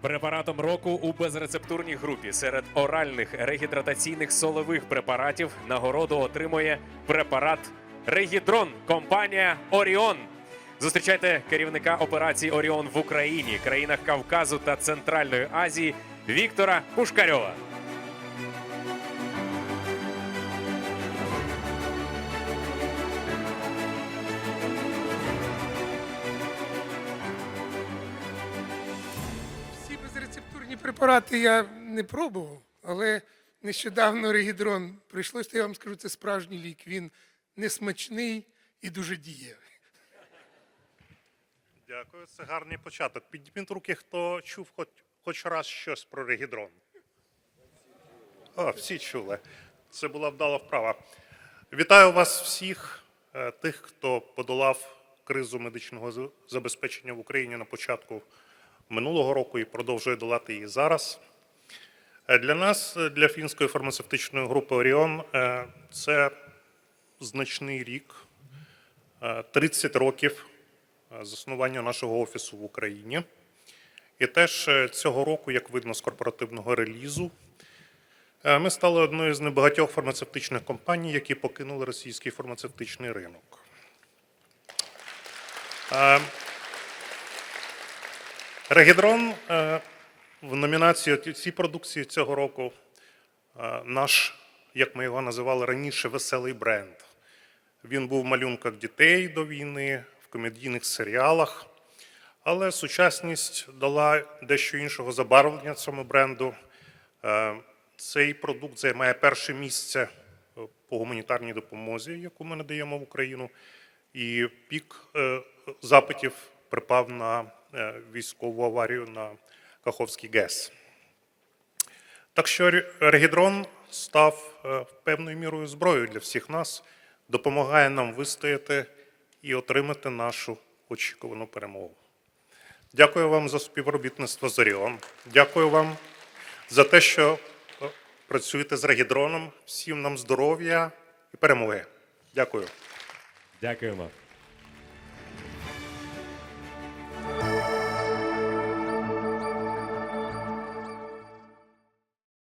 Препаратом року у безрецептурній групі серед оральних регідратаційних солових препаратів нагороду отримує препарат Регідрон. Компанія Оріон. Зустрічайте керівника операції Оріон в Україні, країнах Кавказу та Центральної Азії Віктора Пушкарьова. Препарати я не пробував, але нещодавно регідрон прийшлось, то я вам скажу, це справжній лік. Він несмачний і дуже дієвий. Дякую, це гарний початок. Підніміть руки, хто чув хоч, хоч раз щось про регідрон. О, всі чули. Це була вдала вправа. Вітаю вас всіх, е, тих, хто подолав кризу медичного забезпечення в Україні на початку минулого року і продовжує долати її зараз. Е, Для нас, е, для фінської фармацевтичної групи Оріон, е, це значний рік, е, 30 років заснування нашого офісу в Україні. І теж цього року, як видно з корпоративного релізу, ми стали одною з небагатьох фармацевтичних компаній, які покинули російський фармацевтичний ринок. Регідрон е, в номінації цій продукції цього року е, наш, як ми його називали раніше, веселий бренд. Він був в малюнках дітей до війни, в комедійних серіалах, але сучасність дала дещо іншого забарвлення цьому бренду. Е, Цей продукт займає перше місце по гуманітарній допомозі, яку ми надаємо в Україну, і пік запитів припав на військову аварію на Каховський ГЕС. Так що Регідрон став е, певною мірою зброєю для всіх нас, допомагає нам вистояти і отримати нашу очікувану перемогу. Дякую вам за співробітництво з Оріон. Дякую вам за те, що е, працюєте з Регідроном. Всім нам здоров'я і перемоги. Дякую. Дякуємо.